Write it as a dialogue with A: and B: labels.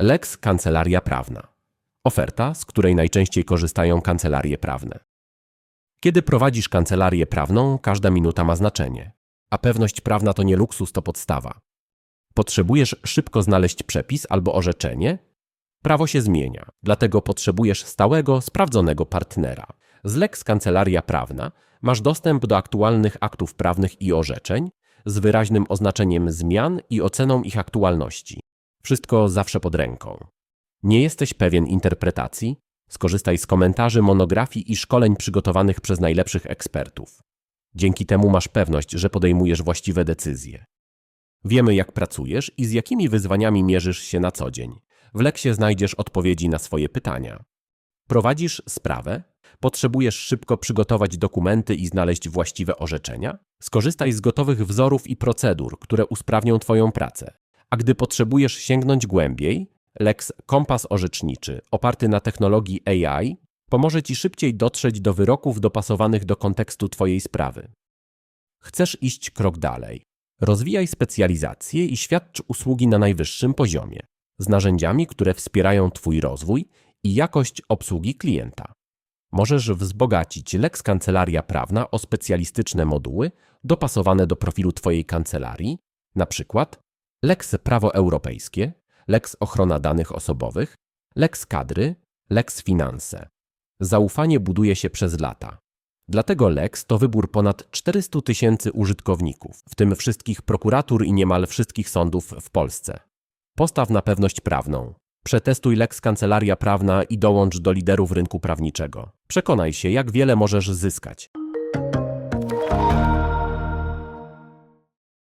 A: Lex Kancelaria Prawna. Oferta, z której najczęściej korzystają kancelarie prawne. Kiedy prowadzisz kancelarię prawną, każda minuta ma znaczenie, a pewność prawna to nie luksus, to podstawa. Potrzebujesz szybko znaleźć przepis albo orzeczenie? Prawo się zmienia, dlatego potrzebujesz stałego, sprawdzonego partnera. Z Lex Kancelaria Prawna masz dostęp do aktualnych aktów prawnych i orzeczeń z wyraźnym oznaczeniem zmian i oceną ich aktualności. Wszystko zawsze pod ręką. Nie jesteś pewien interpretacji? Skorzystaj z komentarzy, monografii i szkoleń przygotowanych przez najlepszych ekspertów. Dzięki temu masz pewność, że podejmujesz właściwe decyzje. Wiemy, jak pracujesz i z jakimi wyzwaniami mierzysz się na co dzień. W Leksie znajdziesz odpowiedzi na swoje pytania. Prowadzisz sprawę? Potrzebujesz szybko przygotować dokumenty i znaleźć właściwe orzeczenia? Skorzystaj z gotowych wzorów i procedur, które usprawnią Twoją pracę. A gdy potrzebujesz sięgnąć głębiej, Lex Kompas Orzeczniczy, oparty na technologii AI, pomoże Ci szybciej dotrzeć do wyroków dopasowanych do kontekstu Twojej sprawy. Chcesz iść krok dalej. Rozwijaj specjalizację i świadcz usługi na najwyższym poziomie, z narzędziami, które wspierają Twój rozwój i jakość obsługi klienta. Możesz wzbogacić Lex Kancelaria Prawna o specjalistyczne moduły dopasowane do profilu Twojej kancelarii, na przykład Lex Prawo Europejskie, Lex Ochrona Danych Osobowych, Lex Kadry, Lex Finanse. Zaufanie buduje się przez lata. Dlatego Lex to wybór ponad 400 tysięcy użytkowników, w tym wszystkich prokuratur i niemal wszystkich sądów w Polsce. Postaw na pewność prawną. Przetestuj Lex Kancelaria Prawna i dołącz do liderów rynku prawniczego. Przekonaj się, jak wiele możesz zyskać.